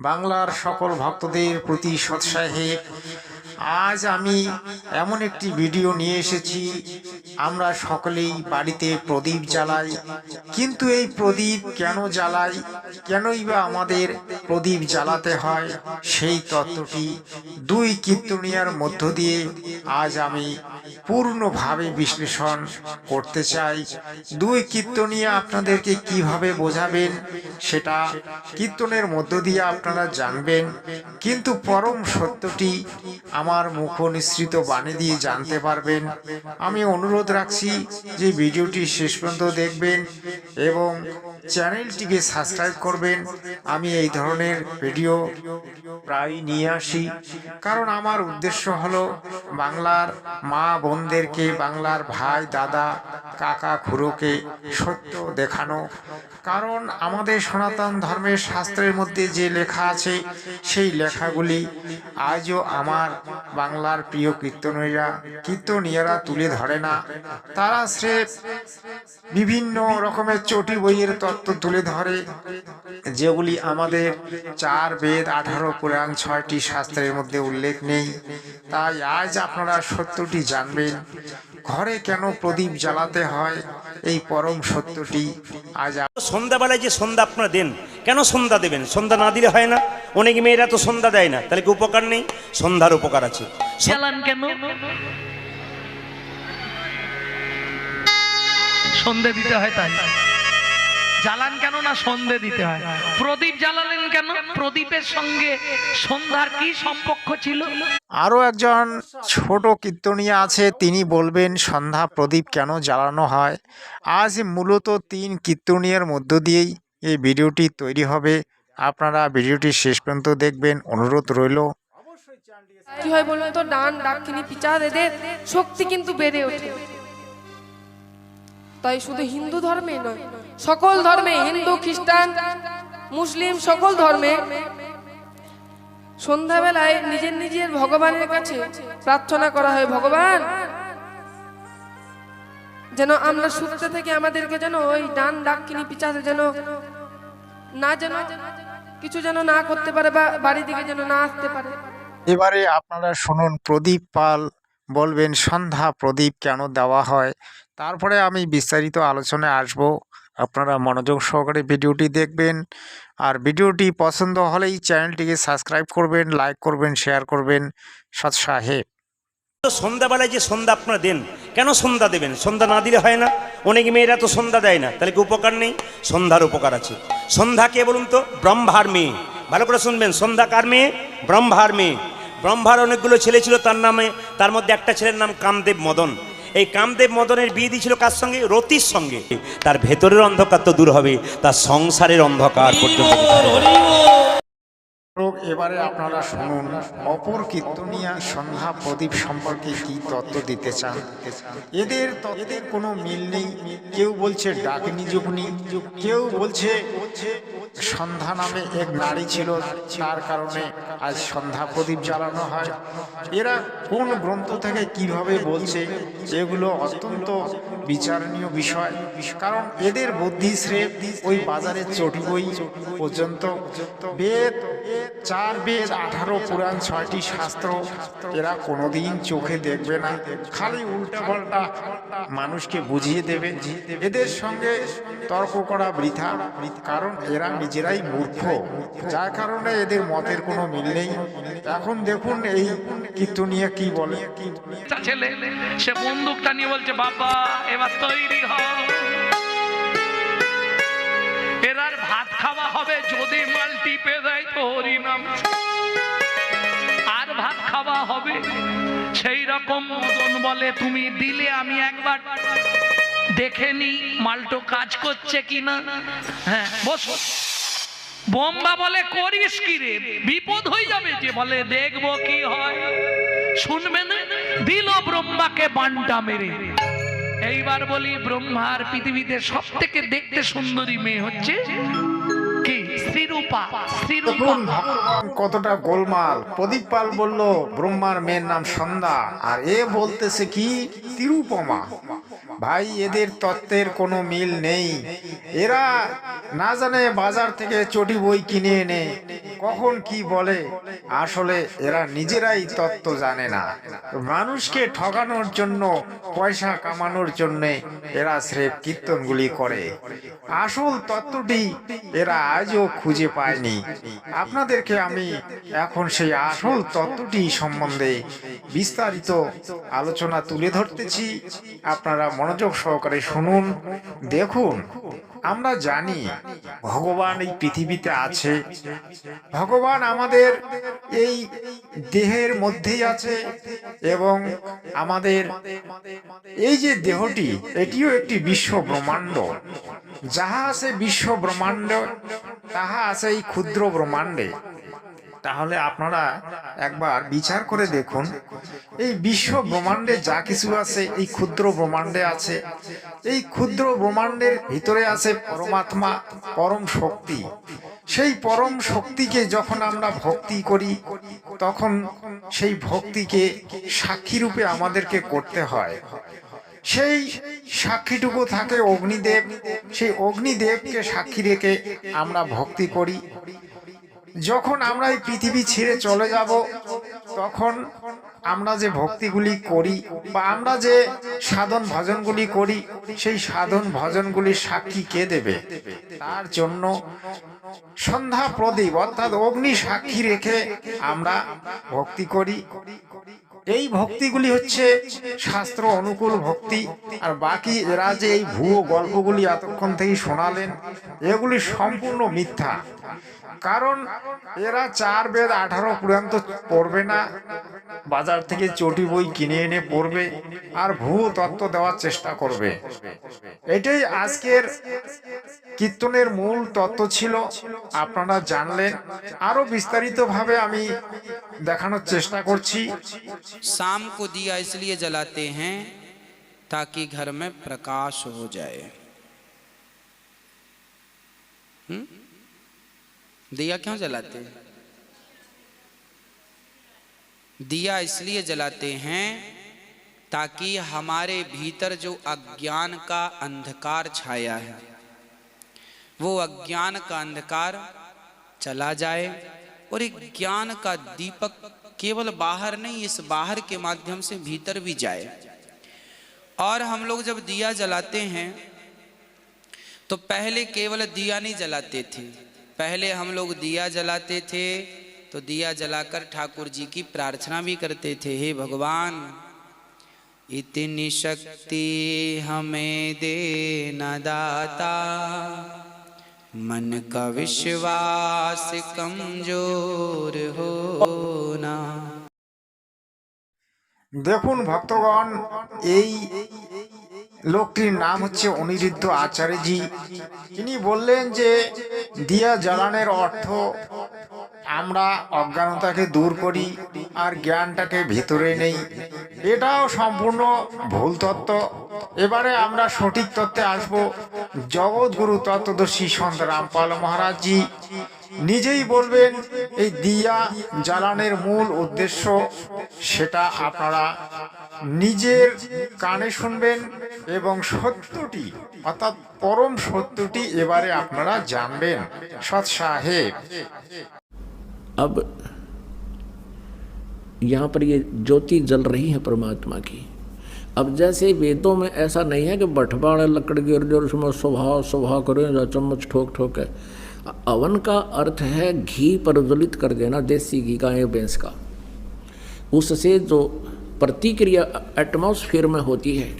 বাংলার সকল ভক্তদের প্রতি সৎসাহে। আজ আমি এমন একটি ভিডিও নিয়ে এসেছি, আমরা সকলেই বাড়িতে প্রদীপ জ্বালাই। কিন্তু এই প্রদীপ কেন জ্বালাই? কেনই বা আমাদের প্রদীপ জ্বালাতে হয়? সেই তত্ত্বটি দুই কীর্তনিয়ার মধ্য দিয়ে আজ আমি পূর্ণভাবে বিশ্লেষণ করতে চাই। দুই কীর্তনিয়া আপনাদেরকে কীভাবে বোঝাবেন সেটা কীর্তনের মধ্য দিয়ে আপনারা জানবেন। কিন্তু পরম সত্যটি আমার মুখ নিঃসৃত বাণী দিয়ে জানতে পারবেন। আমি অনুরোধ রাখছি যে ভিডিওটি শেষ পর্যন্ত দেখবেন এবং চ্যানেলটিকে সাবস্ক্রাইব করবেন। আমি এই ধরনের ভিডিও প্রায় নিয়ে আসি। কারণ আমার উদ্দেশ্য হলো বাংলার মা বোনদেরকে, বাংলার ভাই, দাদা, কাকা, খুড়োকে সত্য দেখানো। কারণ আমাদের সনাতন ধর্মের শাস্ত্রের মধ্যে যে লেখা আছে, সেই লেখাগুলি আজও আমার বাংলার প্রিয় কীর্তনীরা, কীর্তনীয়রা তুলে ধরে না। তারা স্রেফ বিভিন্ন রকমের চটি বইয়ের তত্ত্ব তুলে ধরে, যেগুলি আমাদের চার বেদ, আঠারো পুরাণ, ছয়টি শাস্ত্রের মধ্যে উল্লেখ নেই। তাই আজ আপনারা সত্যটি জানবেন ঘরে কেন প্রদীপ জ্বালাতে হয়? এই পরম সত্যটি আজ সন্ধ্যাবেলায় যে সন্ধ্যা আপনারা দেন কেন সন্ধ্যা দেবেন? সন্ধ্যা না দিলে হয় না। অনেক মেয়েরা তো সন্ধ্যা দেয় না তাহলে কি উপকার নেই? সন্ধ্যার উপকার আছে। কেন? সন্ধে দিতে হয় তাই। জ্বালান কেন না সন্ধে দিতে হয়? প্রদীপ জ্বালালেন কেন? প্রদীপের সঙ্গে সন্ধ্যার কি সম্পর্ক ছিল? আরও একজন ছোট কীর্তনিয়া আছে তিনি বলবেন সন্ধ্যা প্রদীপ কেন জ্বালানো হয়? আজ মূলত তিন কীর্তনিয়ার মধ্য দিয়েই এই ভিডিওটি তৈরি হবে। আপনারা ভিডিওটি শেষ পর্যন্ত দেখবেন অনুরোধ রইল। কি হয় বলুন তো ডান ডাকিনি পিচাদ এদের শক্তি কিন্তু বেড়ে ওঠে। তাই শুধু হিন্দু ধর্মে নয় সকল ধর্মে, হিন্দু, খ্রিস্টান, মুসলিম, সকল ধর্মে সন্ধ্যাবেলায় নিজের নিজের ভগবানের কাছে প্রার্থনা করা হয়, ভগবান, যেন আমরা সুখতে থেকে আমাদেরকে যেন ওই ডান ডাকিনি পিচাতে যেন না যেন কিছু যেন না করতে পারে বা বাড়ি দিকে যেন না আসতে পারে। এবারে আপনারা শুনুন, প্রদীপ পাল বলবেন, সন্ধ্যা প্রদীপ কেন দেওয়া হয়? তারপরে আমি বিস্তারিত আলোচনায় আসব। আপনারা মনোযোগ সহকারে ভিডিওটি দেখবেন। আর ভিডিওটি পছন্দ হলেই চ্যানেলটিকে সাবস্ক্রাইব করবেন, লাইক করবেন, শেয়ার করবেন। সৎ সাহেব সন্ধ্যাবেলায় যে সন্ধ্যা আপনারা দেন, কেন সন্ধ্যা দেবেন? সন্ধ্যা না দিলে হয় না। অনেক মেয়েরা তো সন্ধ্যা দেয় না। তাহলে কি উপকার নেই? সন্ধ্যার উপকার আছে। সন্ধ্যা কে বলুন তো? ব্রহ্মার মেয়ে। ভালো করে শুনবেন। সন্ধ্যা কার মেয়ে? ব্রহ্মার মেয়ে। ব্রহ্মার অনেকগুলো ছেলে ছিল, তার নামে, তার মধ্যে একটা ছেলের নাম কামদেব মদন। এই কামদেব মদনের বিয়ে দিয়েছিল কার সঙ্গে? রতির সঙ্গে। তার ভেতরের অন্ধকার তো দূর হবে, তার সংসারের অন্ধকার। এবারে আপনারা শুনুন, অপর কীর্তনিয়া সন্ধ্যা প্রদীপ সম্পর্কে কি তত্ত্ব দিতে চান? এদের তত্ত্বের কোনো মিল নেই। কেউ বলছে ডাকনি, যুগনি। কেউ বলছে সন্ধ্যা নামে এক নারী ছিল, তার কারণে আজ সন্ধ্যা প্রদীপ জ্বালানো হয়। এরা কোন গ্রন্থ থেকে কীভাবে বলছে, এগুলো অত্যন্ত বিচারণীয় বিষয়। কারণ এদের বুদ্ধি শ্রেপ ওই বাজারের চটি বই পর্যন্ত। বেদ, চার বেদ, আঠারো পুরাণ, ছয়টি শাস্ত্র এরা কোনোদিন চোখে দেখবে না। খালি উল্টাপাল্টা মানুষকে বুঝিয়ে দেবে। এদের সঙ্গে তর্ক করা বৃথা, কারণ এরা নিজেরাই মূর্খ। যার কারণে এদের মতের কোনো মিল নেই। এখন দেখুন এই কীর্তনিয়া কি বলে। ছেলে, সে বন্দুকটা নিয়ে বলছে, বাবা, এবার তৈরি হ এরার ভাত খাওয়া হবে যদি মাল টিপে দেয় তো হরিনাম আর ভাত খাওয়া হবে সেই রকম মদন বলে, তুমি দিলে আমি একবার। দেখে নি মালটো কাজ করছে কিনা। হ্যাঁ বসো। বোম্বা বলে, করিস কি রে? বিপদ হয়ে যাবে যে বলে, দেখব কি হয়। শুনবে না দিল ব্রহ্মাকে বানটা মেরে। এইবার বলি, ব্রহ্মার পৃথিবীতে সব থেকে দেখতে সুন্দরী মেয়ে হচ্ছে কি? কতটা গোলমাল। প্রদীপ পাল বলল, ব্রহ্মার মেয়ের নাম সন্ধ্যা। আর এ বলতেছে কি? তিরুপমা। ভাই, এদের তত্ত্বের কোনো মিল নেই। এরা না জানে বাজার থেকে চটি বই কিনে এনে কখন কি বলে, আসলে এরা নিজেরাই তত্ত্ব জানে না। মানুষকে ঠকানোর জন্য, পয়সা কামানোর জন্য এরা স্রেফ কীর্তনগুলি করে। আসল তত্ত্বটি এরা আজও খুঁজে পায়নি। আপনাদেরকে আমি এখন সেই আসল তত্ত্বটি সম্বন্ধে বিস্তারিত আলোচনা তুলে ধরতেছি। আপনারা মনোযোগ সহকারে শুনুন। দেখুন, আমরা জানি ভগবান এই পৃথিবীতে আছে। ভগবান আমাদের এই দেহের মধ্যেই আছে এবং আমাদের এই যে দেহটি, এটিও একটি বিশ্ব ব্রহ্মাণ্ড। যাহা আছে বিশ্ব ব্রহ্মাণ্ড, তাহা আছে এই ক্ষুদ্র ব্রহ্মাণ্ডে। তাহলে আপনারা একবার বিচার করে দেখুন, এই বিশ্ব ব্রহ্মাণ্ডে যা কিছু আছে, এই ক্ষুদ্র ব্রহ্মাণ্ডে আছে। এই ক্ষুদ্র ব্রহ্মাণ্ডের ভিতরে আছে পরমাত্মা, পরম শক্তি। সেই পরম শক্তিকে যখন আমরা ভক্তি করি, তখন সেই ভক্তিকে সাক্ষী রূপে আমাদেরকে করতে হয়। সেই সাক্ষীটুকু থাকে অগ্নিদেব, সেই অগ্নিদেবকে সাক্ষী রেখে আমরা ভক্তি করি। যখন আমরা এই পৃথিবী ছেড়ে চলে যাব, তখন আমরা যে ভক্তিগুলি করি বা আমরা যে সাধন ভজনগুলি করি, সেই সাধন ভজনগুলির সাক্ষী কে দেবে? তার জন্য সন্ধ্যা প্রদীপ অর্থাৎ অগ্নি সাক্ষী রেখে আমরা ভক্তি করি। এই ভক্তিগুলি হচ্ছে শাস্ত্র অনুকূল ভক্তি। আর বাকি এরা যে এই ভুয়ো গল্পগুলি এতক্ষণ থেকে শোনালেন, এগুলি সম্পূর্ণ মিথ্যা। কারণ এরা চার বেদ আঠারো পুরাণ তো পড়বে না বাজার থেকে চটি বই কিনে এনে পড়বে আর ভুয়ো তত্ত্ব দেওয়ার চেষ্টা করবে এটাই আজকের কীর্তনের মূল তত্ত্ব ছিল আপনারা জানলেন আরো বিস্তারিতভাবে আমি দেখানোর চেষ্টা করছি शाम को दिया इसलिए जलाते हैं ताकि घर में प्रकाश हो जाए हम्म? दिया क्यों जलाते हैं? दिया इसलिए जलाते हैं ताकि हमारे भीतर जो अज्ञान का अंधकार छाया है, वो अज्ञान का अंधकार चला जाए और एक ज्ञान का दीपक केवल बाहर नहीं, इस बाहर के माध्यम से भीतर भी जाए। और हम लोग जब दिया जलाते हैं तो पहले केवल दिया नहीं जलाते थे। पहले हम लोग दिया जलाते थे तो दिया जलाकर ठाकुर जी की प्रार्थना भी करते थे हे भगवान इतनी शक्ति हमें दे न दाता मन का विश्वास कमजोर होना দেখুন ভক্তগণ এই লোকটির নাম হচ্ছে অনিরুদ্ধ আচার্যজি তিনি বললেন যে, দিয়া জ্বালানের অর্থ, আমরা অজ্ঞানতাকে দূর করি আর জ্ঞানটাকে ভেতরে নেই। এটাও সম্পূর্ণ ভুল তত্ত্ব। এবারে আমরা সঠিক তত্ত্বে আসব। জগৎগুরু তত্ত্বদর্শী সন্ত রামপাল মহারাজজি নিজেই বলবেন এই দিয়া জ্বালানের মূল উদ্দেশ্য সেটা আপনারা নিজের কানে শুনবেন এবং সত্যটি অর্থাৎ পরম সত্যটি এবারে আপনারা জানবেন সৎ সাহেব अब यहाँ पर ये ज्योति जल रही है परमात्मा की अब जैसे वेदों में ऐसा नहीं है कि बठवाड़ लकड़ गिर जो उसमें स्वभाव स्वभाव करें या चम्मच ठोक ठोक है अवन का अर्थ है घी प्रज्वलित कर देना, देसी घी का या भैंस का। उससे जो प्रतिक्रिया एटमॉस्फेयर में होती है,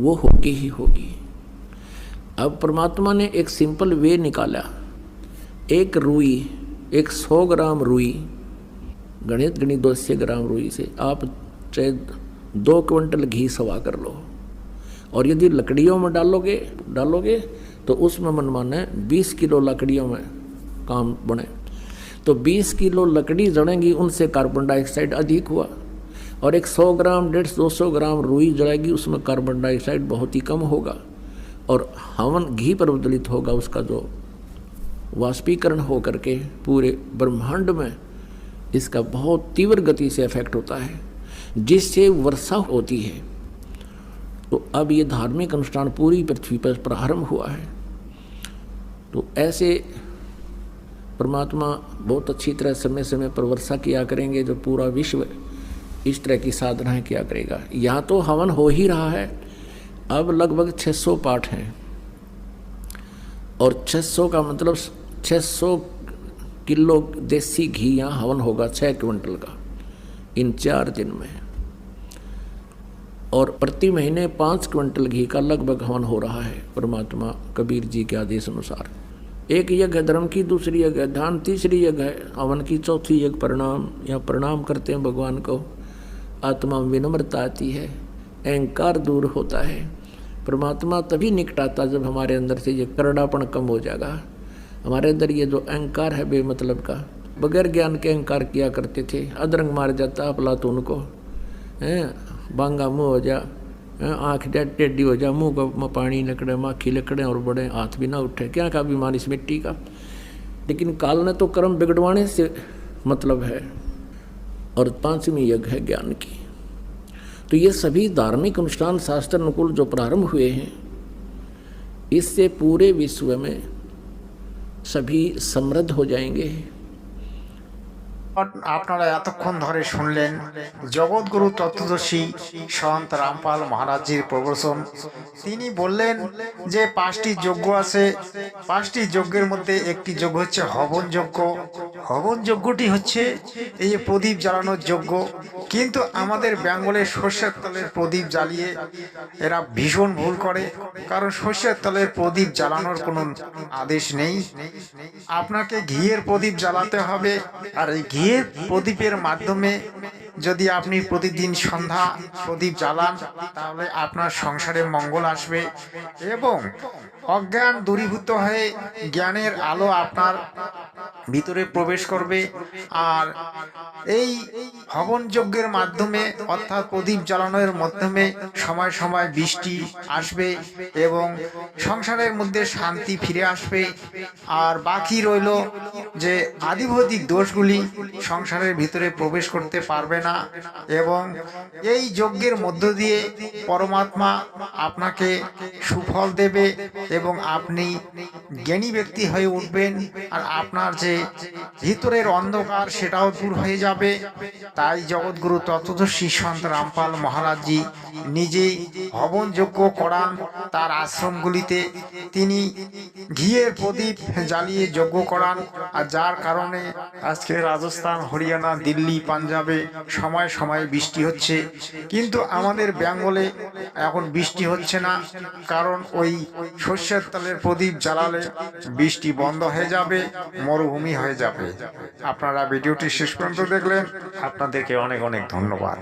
वो होगी ही होगी। अब परमात्मा ने एक सिंपल वे निकाला। एक रुई, एक सौ ग्राम रुई, गणित गणित दो सौ ग्राम रुई से आप चाहे दो क्विंटल घी सवा कर लो। और यदि लकड़ियों में डालोगे डालोगे तो उसमें मनमाना बीस किलो लकड़ियों में काम बने। तो 20 किलो लकड़ी जड़ेंगी उनसे कार्बन डाइऑक्साइड अधिक हुआ और एक 100 ग्राम, डेढ़ दो सौ ग्राम रुई जड़ेगी उसमें कार्बन डाइऑक्साइड बहुत ही कम होगा और हवन घी पर बदलित होगा, उसका जो वाष्पीकरण हो करके पूरे ब्रह्मांड में इसका बहुत तीव्र गति से इफ़ेक्ट होता है, जिससे वर्षा होती है। तो अब ये धार्मिक अनुष्ठान पूरी पृथ्वी पर प्रारंभ हुआ है। तो ऐसे परमात्मा बहुत अच्छी तरह समय समय पर वर्षा किया करेंगे जो पूरा विश्व इस तरह की साधनाएँ किया करेगा। यहाँ तो हवन हो ही रहा है। अब लगभग 600 पाठ हैं। और 600 का मतलब 600 किलो देसी घी यहाँ हवन होगा छः क्विंटल का। इन चार दिन में। और प्रति महीने पाँच क्विंटल घी का लगभग हवन हो रहा है, परमात्मा कबीर जी के आदेश अनुसार। एक यज्ञ धर्म की दूसरी यज्ञ ध्यान तीसरी यज्ञ है, हवन की चौथी यज्ञ प्रणाम। या प्रणाम करते हैं भगवान को। आत्मा में विनम्रता आती है, अहंकार दूर होता है। परमात्मा तभी निकट आता जब हमारे अंदर से ये करड़ापन कम हो जाएगा। हमारे अंदर ये जो अहंकार है बेमतलब का, बगैर ज्ञान के अहंकार किया करते थे अदरंग मार जाता अफलातून को। हैं बांगा मुँह हो जा आँख टेढ़ी हो जा, मुँह को पानी लकड़े, माखी लकड़े, और बड़े हाथ भी ना उठे। क्या का बीमारी इस मिट्टी का? लेकिन काल ने तो कर्म बिगड़वाने से मतलब है, और पांचवी यज्ञ है ज्ञान की। तो ये सभी धार्मिक अनुष्ठान शास्त्र अनुकूल जो प्रारंभ हुए हैं, इससे पूरे विश्व में सभी समृद्ध हो जाएँगे। আপনারা এতক্ষণ ধরে শুনলেন জগৎগুরু তত্ত্বদর্শী সন্ত রামপাল মহারাজজির প্রবচন। তিনি বললেন যে, পাঁচটি যজ্ঞ আছে। পাঁচটি যজ্ঞের মধ্যে একটি যজ্ঞ হচ্ছে হবন যজ্ঞ। হবন যজ্ঞটি হচ্ছে এই যে প্রদীপ জ্বালানোর যজ্ঞ। কিন্তু আমাদের বেঙ্গলে সর্ষের তলের প্রদীপ জ্বালিয়ে এরা ভীষণ ভুল করে, কারণ সর্ষের তলের প্রদীপ জ্বালানোর কোনো আদেশ নেই। আপনাকে ঘিয়ের প্রদীপ জ্বালাতে হবে, আর এই ঘিয়ের প্রদীপের মাধ্যমে যদি আপনি প্রতিদিন সন্ধ্যা প্রদীপ জ্বালান, তাহলে আপনার সংসারে মঙ্গল আসবে এবং অজ্ঞান দূরীভূত হয়ে জ্ঞানের আলো আপনার ভিতরে প্রবেশ করবে। আর এই হবন যজ্ঞের মাধ্যমে, অর্থাৎ প্রদীপ জ্বালানোর মাধ্যমে সময় সময় বৃষ্টি আসবে এবং সংসারের মধ্যে শান্তি ফিরে আসবে। আর বাকি রইল যে আদিভৌতিক দোষগুলি সংসারের ভিতরে প্রবেশ করতে পারবে না। এবং এই যজ্ঞের মধ্য দিয়ে পরমাত্মা আপনাকে সুফল দেবে এবং আপনি জ্ঞানী ব্যক্তি হয়ে উঠবেন আর আপনার যে ভিতরের অন্ধকার সেটাও দূর হয়ে যাবে। তাই জগৎগুরু তত্ত্বদর্শী সন্ত রামপাল মহারাজজি নিজেই হবন যজ্ঞ করান। তার আশ্রমগুলিতে তিনি ঘিয়ের প্রদীপ জ্বালিয়ে যজ্ঞ করান। আর যার কারণে আজকে রাজস্থান, হরিয়ানা, দিল্লি, পাঞ্জাবে সময় সময় বৃষ্টি হচ্ছে। কিন্তু আমাদের বেঙ্গলে এখন বৃষ্টি হচ্ছে না, কারণ ওই শস্যের তালের প্রদীপ জ্বালালে বৃষ্টি বন্ধ হয়ে যাবে, মরুভূমি হয়ে যাবে। আপনারা ভিডিওটি শেষ পর্যন্ত দেখলেন। আপনাদেরকে অনেক অনেক ধন্যবাদ।